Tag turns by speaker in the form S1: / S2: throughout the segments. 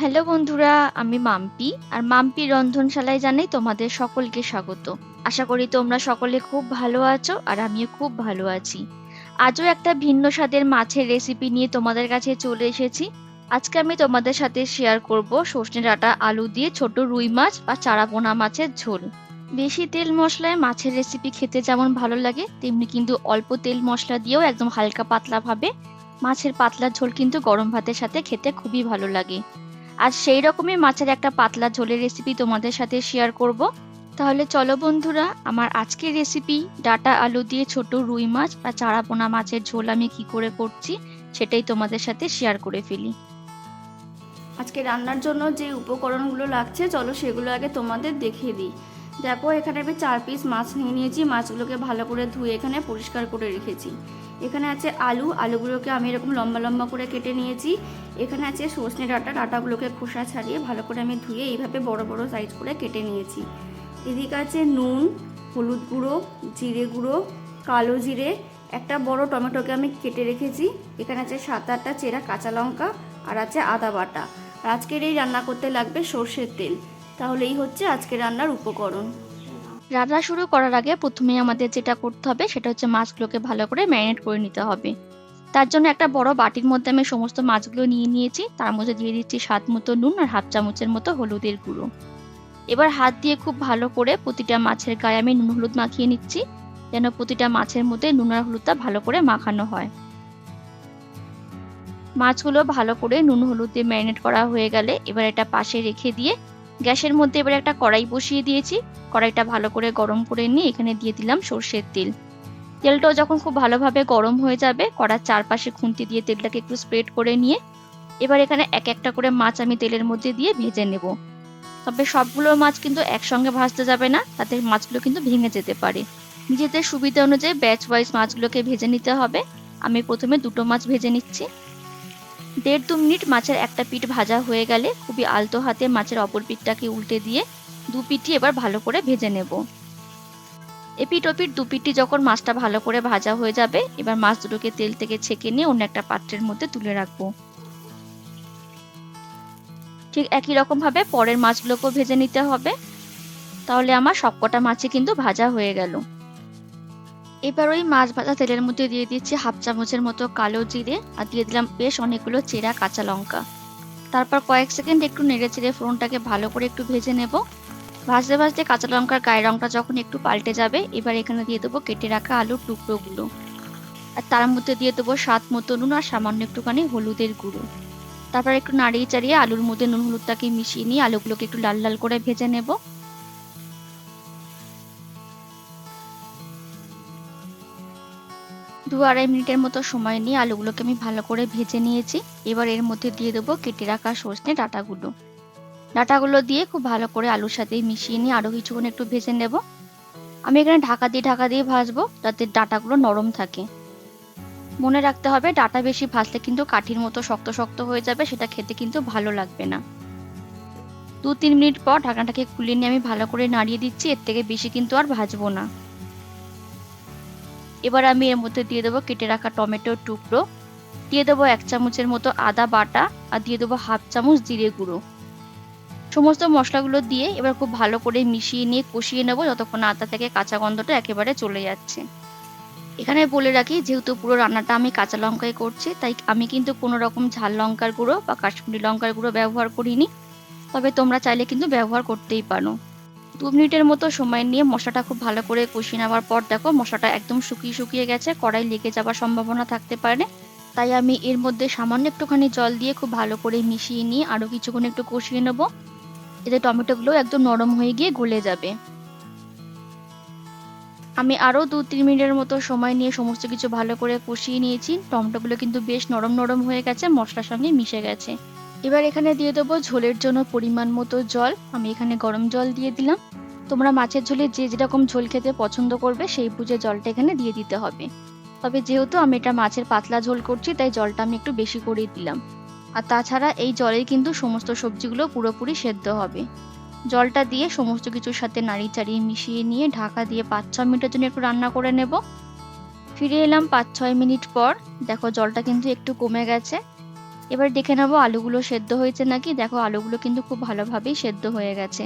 S1: Hello বন্ধুরা, আমি মাম্পি, আর মাম্পি রন্ধনশালায় জানাই তোমাদের সকলকে স্বাগত। আশা করি তোমরা সকলে খুব ভালো আছো, আর আমিও খুব ভালো আছি। আজও একটা ভিন্ন স্বাদের মাছের রেসিপি নিয়ে তোমাদের কাছে চলে এসেছি। আজকে আমি তোমাদের সাথে শেয়ার করব সর্ষে ডাঁটা, আলু দিয়ে ছোট রুই মাছ বা চারাপোনা মাছের ঝোল। বেশি তেল মশলায় মাছের রেসিপি খেতে যেমন ভালো লাগে, তেমনি কিন্তু অল্প তেল মশলা দিয়েও একদম হালকা পাতলা ভাবে মাছের পাতলা ঝোল কিন্তু গরম ভাতের সাথে খেতে খুবই ভালো লাগে। আর সেই রকমই মাছের একটা পাতলা ঝোলের রেসিপি তোমাদের সাথে শেয়ার করব। তাহলে চলো বন্ধুরা, আমার আজকের রেসিপি ডাটা আলু দিয়ে ছোট রুই মাছ বা চারাপোনা মাছের ঝোল আমি কি করে করছি সেটাই তোমাদের সাথে শেয়ার করে ফেলি। আজকে রান্নার জন্য যে উপকরণগুলো লাগছে, চলো সেগুলো আগে তোমাদের দেখিয়ে দিই। দেখো, এখানে আমি চার পিস মাছ নিয়ে নিয়েছি। মাছগুলোকে ভালো করে ধুয়ে এখানে পরিষ্কার করে রেখেছি। এখানে আছে আলু, আলুগুলোকে আমি এরকম লম্বা লম্বা করে কেটে নিয়েছি। এখানে আছে সজনে ডাঁটা, ডাঁটাগুলোকে খোসা ছাড়িয়ে ভালো করে আমি ধুয়ে এইভাবে বড় বড় সাইজ করে কেটে নিয়েছি। এদিকে আছে নুন, হলুদ গুঁড়ো, জিরে গুঁড়ো, কালো জিরে। একটা বড় টমেটোকে আমি কেটে রেখেছি। এখানে আছে সাত আটটা চেরা কাঁচা লঙ্কা আর আছে আদা বাটা। আজকের এই রান্না করতে লাগবে সর্ষের তেল। তাহলে এই হচ্ছে আজকে রান্নার উপকরণ। রান্না শুরু করার আগে প্রথমে আমাদের যেটা করতে হবে, সেটা হচ্ছে মাছগুলোকে ভালো করে ম্যারিনেট করে নিতে হবে। তার জন্য একটা বড় বাটির মধ্যে আমি সমস্ত মাছগুলো নিয়ে নিয়েছি। তার মধ্যে দিয়ে দিচ্ছি স্বাদ মতো নুন আর হাফ চামচের মতো হলুদের গুঁড়ো। এবার হাত দিয়ে খুব ভালো করে প্রতিটা মাছের গায়ে আমি নুন হলুদ মাখিয়ে নিচ্ছি, যেন প্রতিটা মাছের মধ্যে নুন আর হলুদটা ভালো করে মাখানো হয়। মাছগুলো ভালো করে নুন হলুদ দিয়ে ম্যারিনেট করা হয়ে গেলে এবার এটা পাশে রেখে দিয়ে গ্যাসের মধ্যে এবার একটা কড়াই বসিয়ে দিয়েছি। কড়াইটা ভালো করে গরম করে নিয়ে এখানে দিয়ে দিলাম সর্ষের তেল। তেলটাও যখন খুব ভালোভাবে গরম হয়ে যাবে, কড়ার চারপাশে খুন্তি দিয়ে তেলটাকে একটু স্প্রেড করে নিয়ে এবার এখানে এক একটা করে মাছ আমি তেলের মধ্যে দিয়ে ভেজে নেব। তবে সবগুলো মাছ কিন্তু একসঙ্গে ভাজতে যাবে না, তাতে মাছগুলো কিন্তু ভেঙে যেতে পারে। নিজেদের সুবিধা অনুযায়ী ব্যাচ ওয়াইজ মাছগুলোকে ভেজে নিতে হবে। আমি প্রথমে দুটো মাছ ভেজে নিচ্ছি। দেড় দু মিনিট মাছের একটা পিঠ ভাজা হয়ে গেলে খুবই আলতো হাতে মাছের অপর পিঠটাকে উল্টে দিয়ে দু পিঠই এবার ভালো করে ভেজে নেব। এপিট ওপিট দু পিঠটি যখন মাছটা ভালো করে ভাজা হয়ে যাবে, এবার মাছ দুটোকে তেল থেকে ছেঁকে নিয়ে অন্য একটা পাত্রের মধ্যে তুলে রাখব। ঠিক একই রকম ভাবে পরের মাছগুলোকেও ভেজে নিতে হবে। তাহলে আমার সবকটা মাছই কিন্তু ভাজা হয়ে গেল। এবার ওই মাছ ভাজা তেলের মধ্যে দিয়ে দিচ্ছি হাফ চামচের মতো কালো জিরে আর দিয়ে দিলাম বেশ অনেকগুলো চেরা কাঁচা লঙ্কা। তারপর কয়েক সেকেন্ড একটু নেড়ে চেড়ে ফোড়নটাকে ভালো করে একটু ভেজে নেব। ভাজতে ভাজতে কাঁচা লঙ্কার গায়ের রঙটা যখন একটু পাল্টে যাবে, এবার এখানে দিয়ে দেবো কেটে রাখা আলুর টুকরোগুলো। আর তার মধ্যে দিয়ে দেবো স্বাদ মতো নুন আর সামান্য একটুখানি হলুদের গুঁড়ো। তারপর একটু নাড়িয়ে চাড়িয়ে আলুর মধ্যে নুন হলুদটাকে মিশিয়ে নিয়ে আলুগুলোকে একটু লাল লাল করে ভেজে নেব। দু আড়াই মিনিটের মতো সময় নিয়ে আলুগুলোকে আমি ভালো করে ভেজে নিয়েছি। এবার এর মধ্যে দিয়ে দেবো কেটে রাখা সর্ষে ডাটাগুলো। ডাটাগুলো দিয়ে খুব ভালো করে আলুর সাথে মিশিয়ে নিয়ে আরও কিছুক্ষণ একটু ভেজে নেব। আমি এখানে ঢাকা দিয়ে ঢাকা দিয়ে ভাজবো যাতে ডাটাগুলো নরম থাকে। মনে রাখতে হবে, ডাটা বেশি ভাজলে কিন্তু কাঠির মতো শক্ত শক্ত হয়ে যাবে, সেটা খেতে কিন্তু ভালো লাগবে না। দু তিন মিনিট পর ঢাকনাটাকে খুলে নিয়ে আমি ভালো করে নাড়িয়ে দিচ্ছি, এর থেকে বেশি কিন্তু আর ভাজবো না। এবার আমি এর মধ্যে দিয়ে দেবো কেটে রাখা টমেটোর টুকরো। দিয়ে দেবো এক চামচের মতো আদা বাটা আর দিয়ে দেবো হাফ চামচ জিরে গুঁড়ো। সমস্ত মশলাগুলো দিয়ে এবার খুব ভালো করে মিশিয়ে নিয়ে কষিয়ে নেব যতক্ষণ আদা থেকে কাঁচা গন্ধটা একেবারে চলে যাচ্ছে। এখানে বলে রাখি, যেহেতু পুরো রান্নাটা আমি কাঁচা লঙ্কায় করছি, তাই আমি কিন্তু কোনো রকম ঝাল লঙ্কার গুঁড়ো বা কাশ্মীরি লঙ্কার গুঁড়ো ব্যবহার করিনি। তবে তোমরা চাইলে কিন্তু ব্যবহার করতেই পারো। দু মিনিটের মতো সময় নিয়ে মশলাটা খুব ভালো করে কষিয়ে নেওয়ার পর দেখো, মশলাটা একদম শুকিয়ে শুকিয়ে গেছে, কড়াই লেগে যাওয়ার সম্ভাবনা থাকতে পারে। তাই আমি এর মধ্যে সামান্য একটুখানি জল দিয়ে খুব ভালো করে মিশিয়ে নিয়ে আরও কিছুক্ষণ একটু কষিয়ে নেব। এতে টমেটোগুলো একদম নরম হয়ে গিয়ে গলে যাবে। আমি আরও দু তিন মিনিটের মতো সময় নিয়ে সমস্ত কিছু ভালো করে কষিয়ে নিয়েছি। টমেটোগুলো কিন্তু বেশ নরম নরম হয়ে গেছে, মশলার সঙ্গে মিশে গেছে। এবার এখানে দিয়ে দেবো ঝোলের জন্য পরিমাণ মতো জল। আমি এখানে গরম জল দিয়ে দিলাম। তোমরা মাছের ঝোলে যে যেরকম ঝোল খেতে পছন্দ করবে, সেই বুঝে জলটা এখানে দিয়ে দিতে হবে। তবে যেহেতু আমি এটা মাছের পাতলা ঝোল করছি, তাই জলটা আমি একটু বেশি করেই দিলাম। আর তাছাড়া এই জলেই কিন্তু সমস্ত সবজিগুলো পুরোপুরি সেদ্ধ হবে। জলটা দিয়ে সমস্ত কিছুর সাথে নাড়িয়ে চাড়িয়ে মিশিয়ে নিয়ে ঢাকা দিয়ে পাঁচ ছ মিনিটের জন্য একটু রান্না করে নেব। ফিরে এলাম পাঁচ ছয় মিনিট পর। দেখো জলটা কিন্তু একটু কমে গেছে। এবার দেখে নেব আলুগুলো সেদ্ধ হয়েছে নাকি। দেখো, আলুগুলো কিন্তু খুব ভালোভাবেই সেদ্ধ হয়ে গেছে।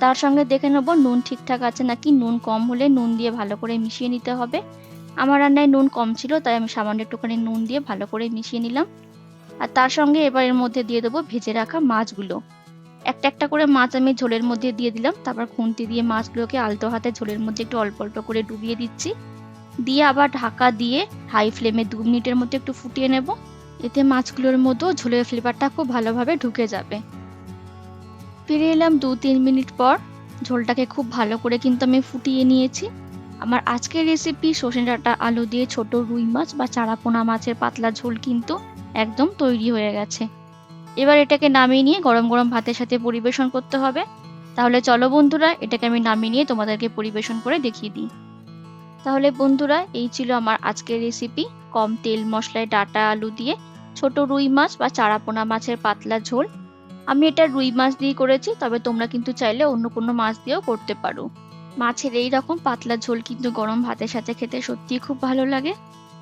S1: তার সঙ্গে দেখে নেব নুন ঠিকঠাক আছে নাকি। নুন কম হলে নুন দিয়ে ভালো করে মিশিয়ে নিতে হবে। আমার রান্নায় নুন কম ছিল, তাই আমি সামান্য একটুখানি নুন দিয়ে ভালো করে মিশিয়ে নিলাম। আর তার সঙ্গে এবার এর মধ্যে দিয়ে দেবো ভেজে রাখা মাছগুলো। একটা একটা করে মাছ আমি ঝোলের মধ্যে দিয়ে দিলাম। তারপর খুন্তি দিয়ে মাছগুলোকে আলতো হাতে ঝোলের মধ্যে একটু অল্প অল্প করে ডুবিয়ে দিচ্ছি। দিয়ে আবার ঢাকা দিয়ে হাই ফ্লেমে দু মিনিটের মধ্যে একটু ফুটিয়ে নেব। এতে মাছগুলোর মধ্যেও ঝোলের ফ্লেভারটা খুব ভালোভাবে ঢুকে যাবে। ফিরে এলাম দু তিন মিনিট পর। ঝোলটাকে খুব ভালো করে কিন্তু আমি ফুটিয়ে নিয়েছি। আমার আজকের রেসিপি সর্ষে ডাঁটা আলু দিয়ে ছোট রুই মাছ বা চারাপোনা মাছের পাতলা ঝোল কিন্তু একদম তৈরি হয়ে গেছে। এবার এটাকে নামিয়ে নিয়ে গরম গরম ভাতের সাথে পরিবেশন করতে হবে। তাহলে চলো বন্ধুরা, এটাকে আমি নামিয়ে নিয়ে তোমাদেরকে পরিবেশন করে দেখিয়ে দিই। তাহলে বন্ধুরা, এই ছিল আমার আজকের রেসিপি কম তেল মশলায় ডাটা, আলু দিয়ে ছোট রুই মাছ বা চারাপোনা মাছের পাতলা ঝোল। আমি এটা রুই মাছ দিয়ে করেছি, তবে তোমরা কিন্তু চাইলে অন্য কোনো মাছ দিয়েও করতে পারো। মাছের এই রকম পাতলা ঝোল কিন্তু গরম ভাতের সাথে খেতে সত্যিই খুব ভালো লাগে।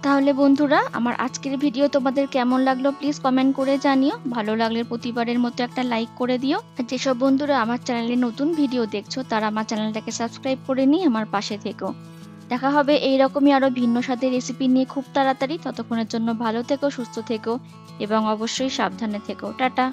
S1: তাহলে বন্ধুরা, আমার আজকের ভিডিও তোমাদের কেমন লাগল প্লিজ কমেন্ট করে জানিও। ভালো লাগলে প্রতিবারের মতো একটা লাইক করে দিও। আর যেসব বন্ধুরা আমার চ্যানেলে নতুন ভিডিও দেখছ, তারা আমার চ্যানেলটাকে সাবস্ক্রাইব করে নিয়ে আমার পাশে থেকো। দেখা হবে। এই এইরকমই আরও ভিন্ন স্বাদের রেসিপি নিয়ে খুব তাড়াতাড়ি। ততক্ষণের জন্য ভালো থেকো, সুস্থ থেকো এবং অবশ্যই সাবধানে থেকো। টাটা।